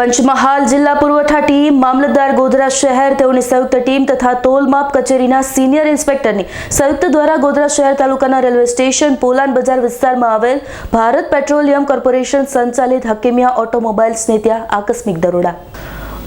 પંચમહાલ જિલ્લા પુરવઠા ટીમ, મામલતદાર ગોધરા શહેર, તેઓની સંયુક્ત ટીમ તથા તોલમાપ કચેરીના સિનિયર ઇન્સ્પેક્ટરની સંયુક્ત દ્વારા ગોધરા શહેર તાલુકાના રેલવે સ્ટેશન, પોલાન બજાર વિસ્તારમાં આવેલ ભારત પેટ્રોલિયમ કોર્પોરેશન સંચાલિત હકીમિયા ઓટોમોબાઈલ્સને ત્યાં આકસ્મિક દરોડા.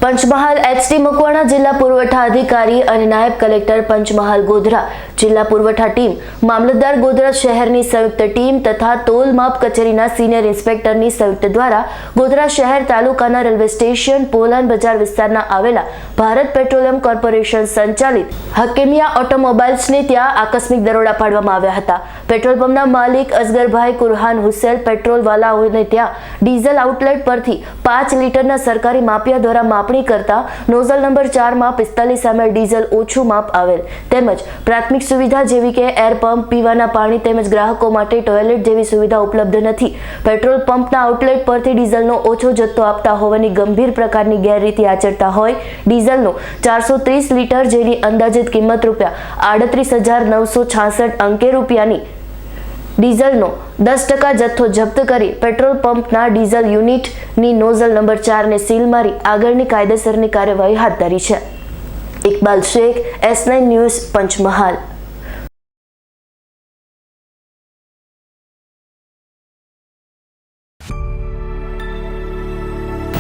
પંચમહાલ એચટી મકવાણા જિલ્લા પુરવઠા અધિકારી અને નાયબ કલેક્ટર પંચમહાલ ગોધરા જિલ્લા પુરવઠા ટીમ, મામલતદાર ગોધરા શહેરની સંયુક્ત ટીમ તથા તોલ માપ કચેરીના સિનિયર ઇન્સ્પેક્ટરની સંયુક્ત દ્વારા ગોધરા શહેર તાલુકાના રેલવે સ્ટેશન, પોલાન બજાર વિસ્તારના આવેલા ભારત પેટ્રોલિયમ કોર્પોરેશન સંચાલિત હકેમિયા ઓટોમોબાઇલ્સને ત્યાં આકસ્મિક દરોડા પાડવામાં આવ્યા હતા. પેટ્રોલ પંપના માલિક અસગરભાઈ કુરહાન હુસેલ પેટ્રોલ વાલાઓને ત્યાં ડીઝલ આઉટલેટ પરથી પાંચ લીટરના સરકારી માપિયા દ્વારા માપણી કરતા નોઝલ નંબર ચારમાં પિસ્તાલીસ એમએલ ડીઝલ ઓછું માપ આવેલ. તેમજ પ્રાથમિક સુવિધા જેવી કે એર પંપ, પીવાના પાણી તેમજ ગ્રાહકો માટે ટોયલેટ જેવી સુવિધા ઉપલબ્ધ નથી. પેટ્રોલ પંપના આઉટલેટ પરથી ડીઝલનો ઓછો જથ્થો આપતા હોવાની ગંભીર પ્રકારની ગેરરીતિ આચરતા હોય ડીઝલનો ચારસો ત્રીસ લીટર જેની અંદાજિત કિંમત રૂપિયા આડત્રીસ હજાર નવસો છાસઠ અંકે રૂપિયાની ડીઝલનો દસ ટકા જથ્થો જપ્ત કરી પેટ્રોલ પંપના ડીઝલ યુનિટની નોઝલ નંબર ચારને સીલ મારી આગળની કાયદેસરની કાર્યવાહી હાથ ધરી છે. Iqbal Shaikh, S nine news, Panchmahal.